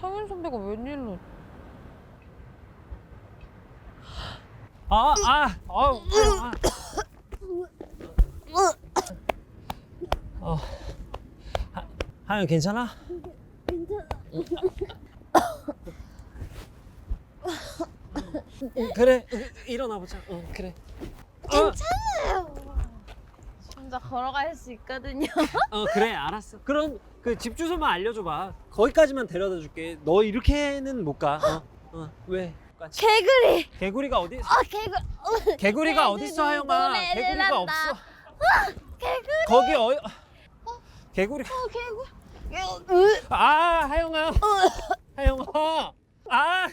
상현 선배가 웬일로? 아, 아, 어, 아. 어, 하, 하연 괜찮아? 괜찮아. 그래, 일어나 보자. 응, 그래. 혼자 걸어갈 수 있거든요. 어, 그래, 알았어. 그럼 그 집 주소만 알려줘봐. 거기까지만 데려다 줄게. 너 이렇게는 못 가. 어, 어, 왜? 개구리. 개구리가 어디? 아 개구. 개구리가 어디 있어, 하영아? 노래를 개구리가 한다. 없어. 개구리. 거기 어? 개구리. 어 개구. 으. 아 하영아 하영아 아,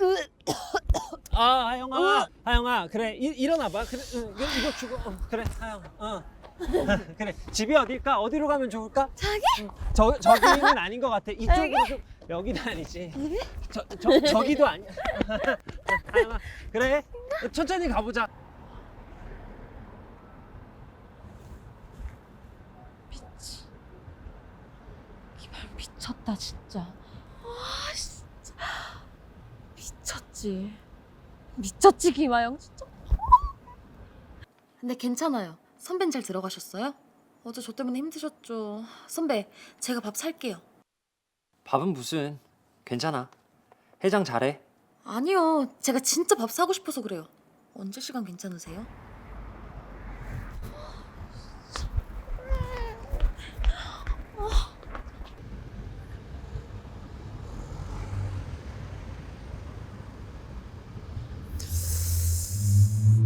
아 하영아 하영아 그래 일, 일어나봐 그래 응, 이거, 이거 주고 어, 그래 하영 어 그래 집이 어딜까? 어디로 가면 좋을까? 저기? 저 저기는 아닌 것 같아. 이쪽으로 좀 여기는 아니지. 저, 저 저기도 아니야. 하영아 그래? 천천히 가보자. 이발 미쳤다 진짜. 아 진짜. 미쳤지. 미쳤지 김아영. 진짜. 근데 괜찮아요. 선배는 잘 들어가셨어요? 어제 저 때문에 힘드셨죠. 선배, 제가 밥 살게요. 밥은 무슨 괜찮아 해장 잘해 아니요. 제가 진짜 밥 사고 싶어서 그래요. 언제 시간 괜찮으세요?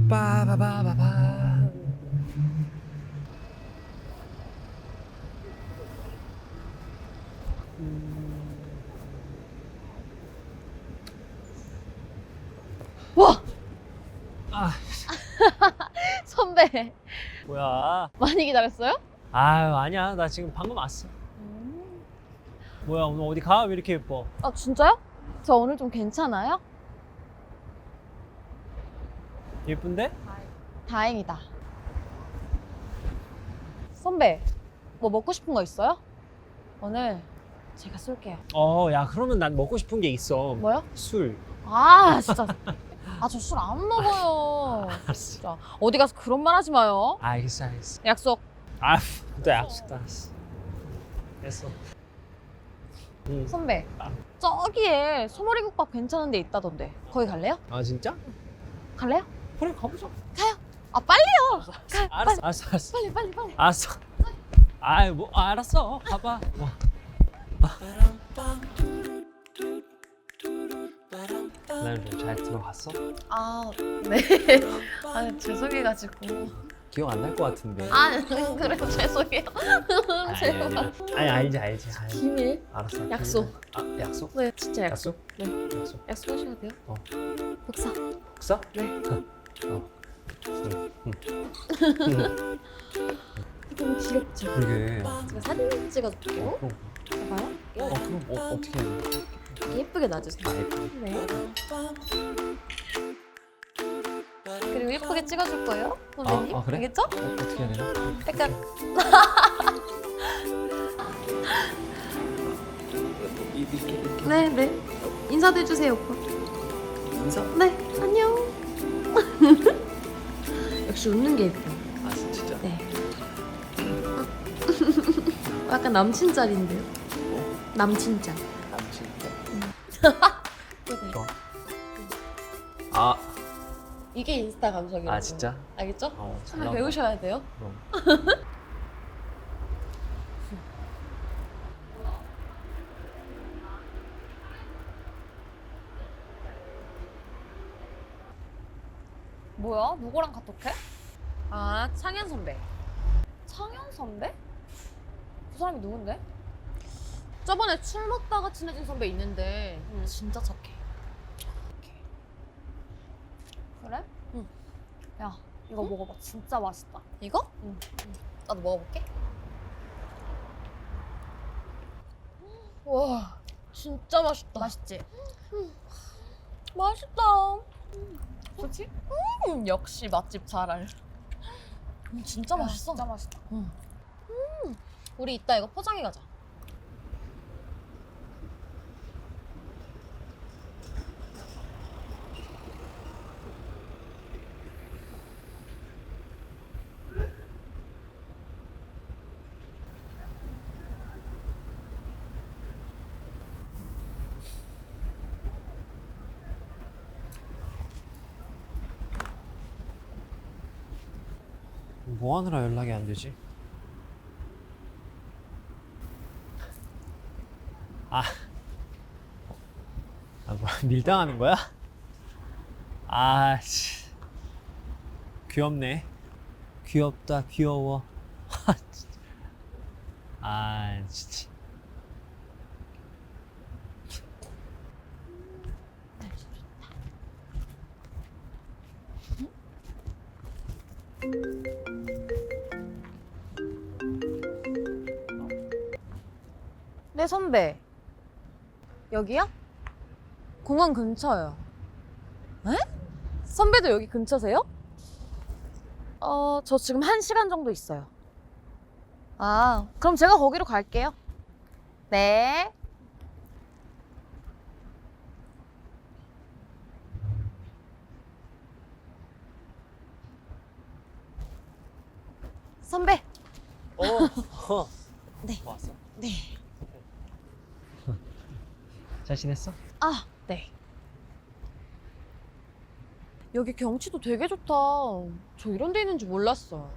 빠바바바바 와 아 선배 뭐야 많이 기다렸어요? 아유 아니야 나 지금 방금 왔어 뭐야 오늘 어디 가? 왜 이렇게 예뻐? 아 진짜요? 저 오늘 좀 괜찮아요? 예쁜데? 다행이다. 선배 뭐 먹고 싶은 거 있어요? 오늘 제가 쏠게요. 어 야 그러면 난 먹고 싶은 게 있어 뭐요? 술 아 진짜 아 저 술 안 먹어요. 알았어 진짜 어디 가서 그런 말 하지 마요. 알겠어 알겠어 약속. 아 또 약속도 알았어 됐어 응. 선배 저기에 소머리국밥 괜찮은 데 있다던데 거기 갈래요? 아 진짜? 갈래요? 그래 가보자 아 빨리요. 가, 알았어 알았어 알았어 빨리 빨리 빨리. 알았어 아이 뭐 알았어 가봐 뭐. 나는 좀잘 들어갔어? 아 네. 아 죄송해가지고. 기억 안 날 것 같은데 아 그래 죄송해요. 아니, 제가 아니, 아니 알지 알지 알지 비밀. 알았어 약속. 아 약속? 네 진짜 약속. 약속? 네 약속 약속하셔야 돼요. 어. 복사. 복사? 네. 어 응, 응. 너무 귀엽죠? 그게 제가 사진 찍어줄게요. 어, 그럼, 봐봐요. 어, 그럼 어, 어떻게 해야 돼? 이렇게 예쁘게 놔주세요. 아, 예쁘게. 네. 그리고 예쁘게 찍어줄 거예요, 선생님. 아, 그래? 알겠죠? 어, 어떻게 해야 되나? 약간 이렇게 이렇게 네, 네. 인사도 해주세요, 오빠. 인사? 네, 안녕. 역시 웃는 게 예뻐. 아 진짜 네. 약간 남친 짤인데요? 남친 짤. 좋아. 아, 이게 인스타 감성이라고. 아 진짜? 알겠죠? 어, 잘 나온다. 배우셔야 돼요. 그럼. 뭐야? 누구랑 카톡해? 아, 창현 선배. 창현 선배? 그 사람이 누군데? 저번에 술 먹다가 친해진 선배 있는데 진짜 착해. 그래? 응. 야, 이거 먹어봐. 진짜 맛있다. 이거? 응. 나도 먹어볼게. 와, 진짜 맛있다. 맛있지? 맛있다. 좋지? 음, 역시 맛집 잘 알. 음, 진짜 맛있어. 진짜 맛있다. 우리 이따 이거 포장해 가자. 뭐 하느라 연락이 안 되지? 아, 아 뭐야 밀당하는 거야? 아, 씨. 귀엽네. 귀엽다, 귀여워. 아, 진짜. 아, 진짜. 네 선배. 여기요? 공항 근처요. 에? 선배도 여기 근처세요? 어, 저 지금 한 시간 정도 있어요. 아, 그럼 제가 거기로 갈게요. 네. 선배. 어, 어. 네. 왔어? 네. 잘 지냈어? 아, 네. 여기 경치도 되게 좋다. 저 이런 데 있는 줄 몰랐어요.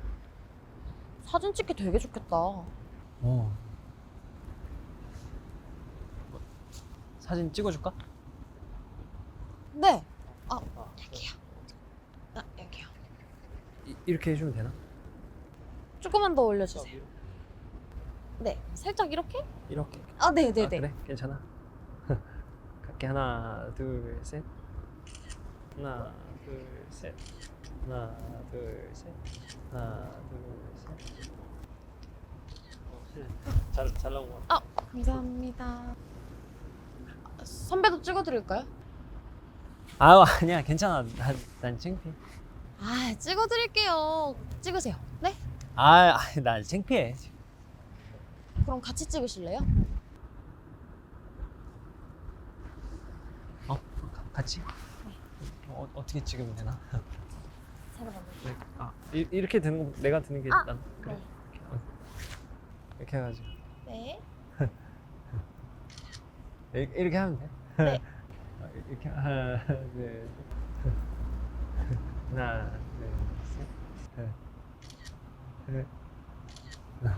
사진 찍기 되게 좋겠다. 어. 사진 찍어줄까? 네. 아, 여기요. 아, 여기요. 이, 이렇게 해주면 되나? 조금만 더 올려주세요. 네. 살짝 이렇게? 이렇게. 아, 네, 네, 아, 네. 그래? 괜찮아. 갈게 하나, 둘, 셋. 하나, 둘, 셋. 하나, 둘, 셋. 하나, 둘, 셋. 어, 잘, 잘 나온 것 같아. 감사합니다. 선배도 찍어드릴까요? 아유, 아니야, 괜찮아. 난, 난 창피해. 아, 찍어드릴게요. 찍으세요. 네? 아, 아니, 난 창피해. 그럼 같이 찍으실래요? 어? 가- 같이? 어, 어떻게 찍으면 되나? 네. 아, 이, 이렇게 드는 거 내가 드는 게 아, 난 그래. 네. 이렇게, 어. 이렇게 해가지고 네. 이렇게, 이렇게 하면 돼. 네. 아, 이렇게 하나, 둘, 셋. 하나, 둘, 셋. 네. 네.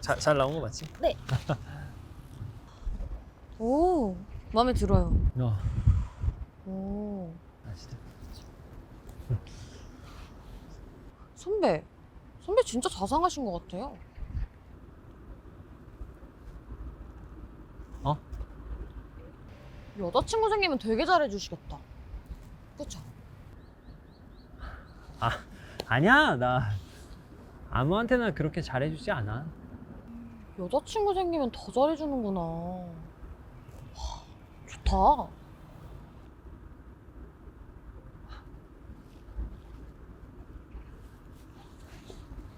잘, 잘 나온 거 맞지? 오, 마음에 들어요. 어. 오. 아 진짜. 선배, 선배 진짜 자상하신 것 같아요. 어? 여자친구 생기면 되게 잘해주시겠다. 그쵸? 아니야 나 아무한테나 그렇게 잘해주지 않아. 여자친구 생기면 더 잘해주는구나. 하, 좋다.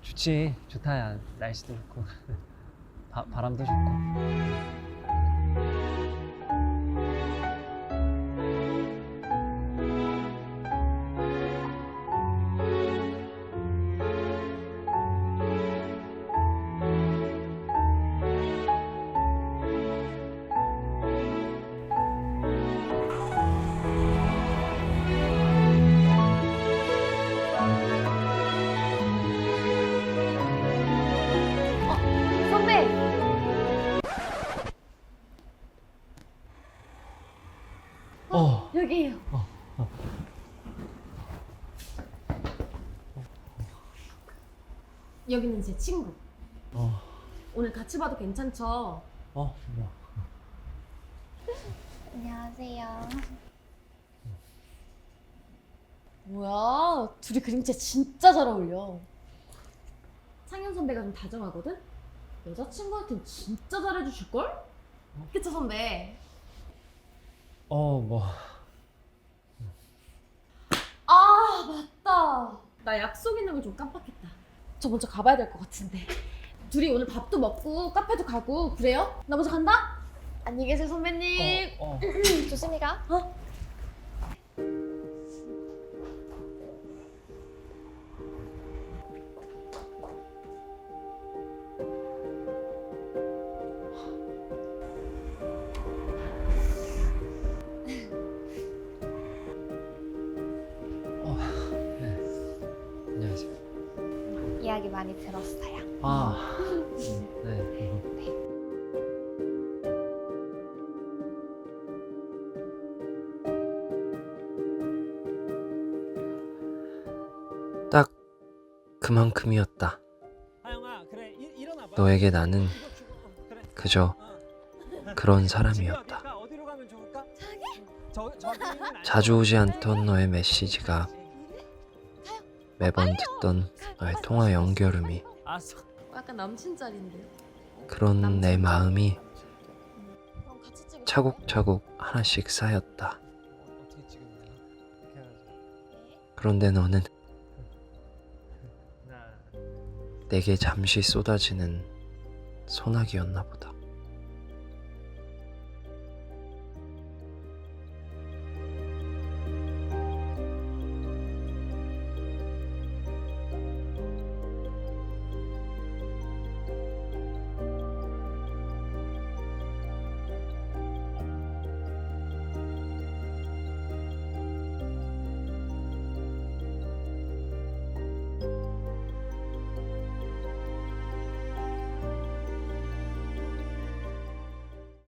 좋지 좋다야 날씨도 좋고 바, 바람도 좋고. 여기는 제 친구. 어. 오늘 같이 봐도 괜찮죠? 어. 뭐. 안녕하세요. 뭐야, 둘이 그림체 진짜 잘 어울려. 창현 선배가 좀 다정하거든? 여자친구한텐 진짜 잘해주실걸? 그쵸, 선배? 어 뭐. 아, 맞다. 나 약속 있는 걸 좀 깜빡했다. 저 먼저 가봐야 될 것 같은데. 둘이 오늘 밥도 먹고 카페도 가고 그래요? 나 먼저 간다. 안녕히 계세요 선배님. 어, 어. 조심히 가. 어? 이야기 많이 들었어요. 아, 음, 네. 딱 그만큼이었다. 너에게 나는 어. 그저 어. 그런 사람이었다. 자주 오지 않던 너의 메시지가 매번 듣던 너의 통화 연결음이. 약간 남친 짤인데. 그런 내 마음이? 차곡차곡 하나씩 쌓였다. 그런데 너는 하나. 내게 잠시 쏟아지는 소나기였나 보다.